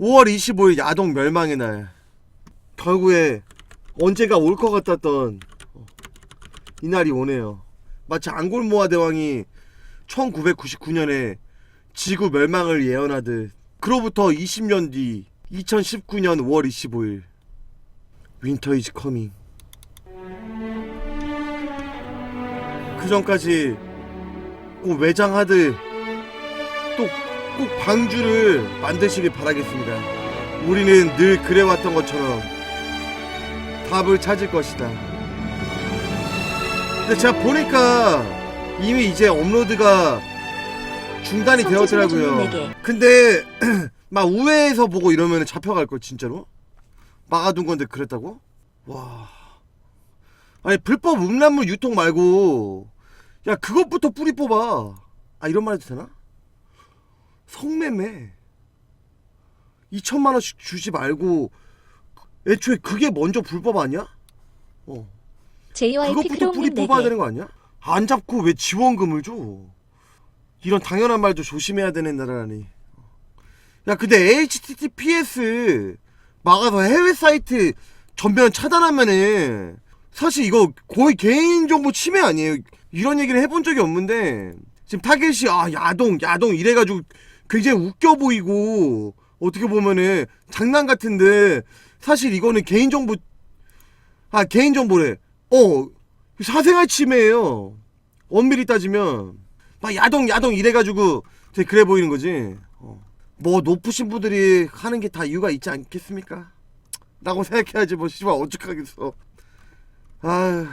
5월 25일 야동 멸망의 날. 결국에 언제가 올 것 같았던 어, 이 날이 오네요. 마치 앙골모아 대왕이 1999년에 지구 멸망을 예언하듯 그로부터 20년 뒤 2019년 5월 25일 윈터 이즈 커밍 그 전까지 꼭 외장하듯 또 꼭 방주를 만드시길 바라겠습니다. 우리는 늘 그래왔던 것처럼 답을 찾을 것이다. 근데 제가 보니까 이미 이제 업로드가 중단이 되었더라고요. 근데 막 우회해서 보고 이러면 잡혀갈 걸 진짜로? 막아둔 건데 그랬다고? 와. 아니 불법 음란물 유통 말고 야 그것부터 뿌리 뽑아. 아 이런 말 해도 되나? 성매매. 2천만 원씩 주지 말고 애초에 그게 먼저 불법 아니야? 어. JYP 그것부터 뿌리 크롬님 뽑아야 4개. 되는 거 아니야? 안 잡고 왜 지원금을 줘? 이런 당연한 말도 조심해야 되는 나라라니. 야, 근데 HTTPS 막아서 해외 사이트 전면 차단하면은 사실 이거 거의 개인정보 침해 아니에요? 이런 얘기를 해본 적이 없는데 지금 타겟이 아 야동 야동 이래가지고 굉장히 웃겨 보이고 어떻게 보면은 장난 같은데 사실 이거는 개인정보 아 개인정보래. 어 사생활 침해예요. 엄밀히 따지면. 막 야동 야동 이래가지고 되게 그래 보이는 거지. 어. 뭐 높으신 분들이 하는 게 다 이유가 있지 않겠습니까? 라고 생각해야지 뭐 씨발 어떡하겠어. 아휴